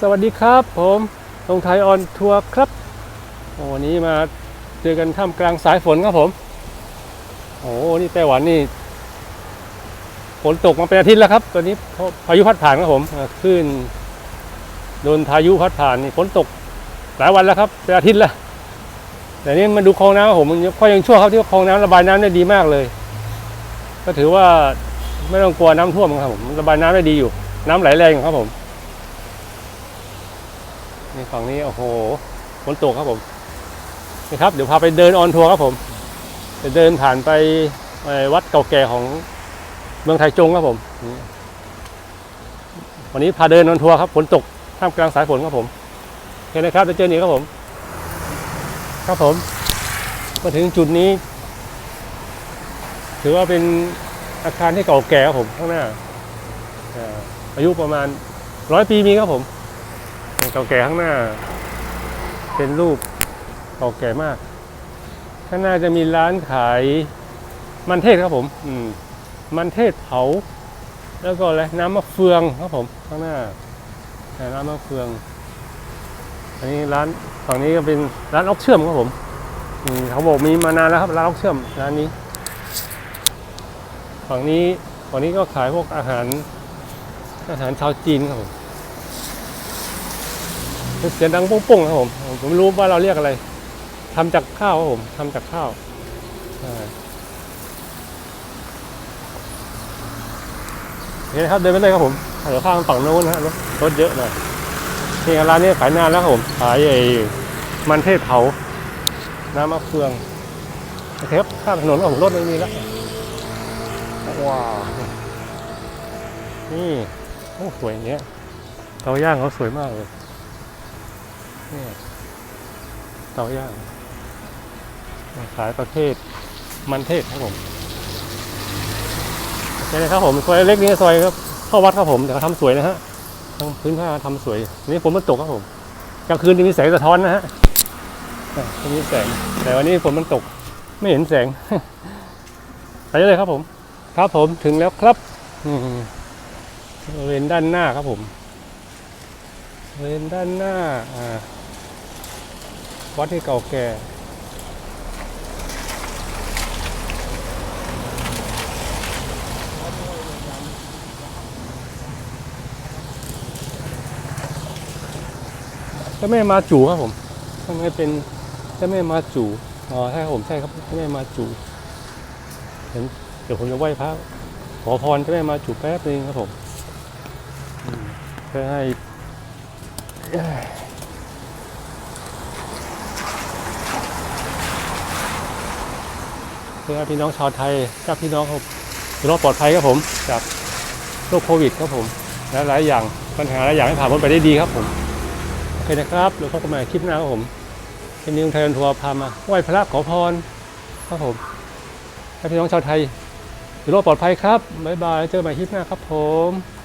สวัสดีครับ ผมตรงไทยออนทัวร์ครับวันนี้มาเจอกันท่ามกลางสายฝนครับผม โอ้นี่ไต้หวันนี่ฝนตกมาเป็นอาทิตย์แล้วครับ ตอนนี้พาพายุพัดผ่านครับผมอ่าคลื่นโดนพายุพัดผ่านนี่ฝนตกหลายวันแล้วครับเป็นอาทิตย์แล้วแต่นี่มาดูคลองน้ำครับผมมันก็ยังชั่วครับที่คลองน้ำระบายน้ำได้ดีมากเลย ก็ถือว่าไม่ต้องกลัวน้ำท่วมครับผมระบายน้ำได้ดีอยู่ น้ำไหลแรงครับผม นี่ฝั่งนี้โอ้โหฝนตกครับผมนี่ครับ เดี๋ยวพาไปเดินออนทัวร์ครับผมจะเดินผ่านไปวัดเก่าแก่ของเมืองไทยจงครับผม วันนี้พาเดินออนทัวร์ครับฝนตกท่ามกลางสายฝนครับผมเห็นนะครับจะเจอนี่ครับผม ครับผมมาถึงจุดนี้ ถือว่าเป็นอาคารที่เก่าแก่ครับผมข้างหน้าอายุประมาณร้อยปีมีครับผม เก่าแก่ข้างหน้า เป็นรูปเก่าแก่มาก ข้างหน้าจะมีร้านขายมันเทศครับผมอืมมันเทศเผา แล้วก็อะไรน้ำมะเฟืองครับผมข้างหน้าแต่น้ำมะเฟือง อันนี้ร้านฝั่งนี้ก็เป็นร้านออกเชื่อมครับผมอืมเขาบอกมีมานานแล้วครับร้านออกเชื่อมร้านนี้ ฝั่งนี้ฝั่งนี้ก็ขายพวกอาหารอาหารชาวจีนครับผม เสียงดังปุ้งๆครับผมผมไม่รู้ว่าเราเรียกอะไรทำจากข้าวครับผมทำจากข้าวอ่าโอเคครับเดินไปเลยครับผมเดี๋ยวข้างฝั่งโน้นนะฮะรถเยอะหน่อยนี่ร้านนี้ขายนานแล้วครับผมขายไอ้มันเทศเผา น้ำมะเฟืองโอเคครับข้ามถนนของรถไม่มีแล้วว้าวนี่โอ้สวยอย่างเงี้ยเตาย่างเขาสวยมากเลย นี่เตาย่างขายประเภทมันเทศครับผมโอเคนะครับผมซอยเล็กนี้ซอยครับเข้าวัดครับผมแต่เขาทำสวยนะฮะทางพื้นผ้าทำสวย นี่ฝนมันตกครับผมกลางคืนจะมีแสงสะท้อนนะฮะจะมีแสง แต่วันนี้ฝนมันตกไม่เห็นแสงไปเลยครับผม ครับผมถึงแล้วครับบริเวณด้านหน้าครับผม เวณด้านหน้าอ่าวัดที่เก่าแก่เจ้าแม่มาจูครับผมข้างในเป็นเจ้าแม่มาจูอ๋อใช่ครับผมใช่ครับเจ้าแม่มาจูเห็นเดี๋ยวผมจะไหว้พระขอพรเจ้าแม่มาจูแป๊บนึงครับผมอืมเพื่อให้ เพื่อพี่น้องชาวไทยกับพี่น้องครับรอดปลอดภัยครับผมจากโรคโควิดครับผมและหลายอย่างปัญหาหลายอย่างให้ผ่านพ้นไปได้ดีครับผมโอเคนะครับเดี๋ยวพบกันใหม่คลิปหน้าครับผมเป็นนิวไทยรันทัวร์พามาไหว้พระขอพรครับผมให้พี่น้องชาวไทยอยู่รอดปลอดภัยครับบ๊ายบายเจอกันใหม่คลิปหน้าครับผม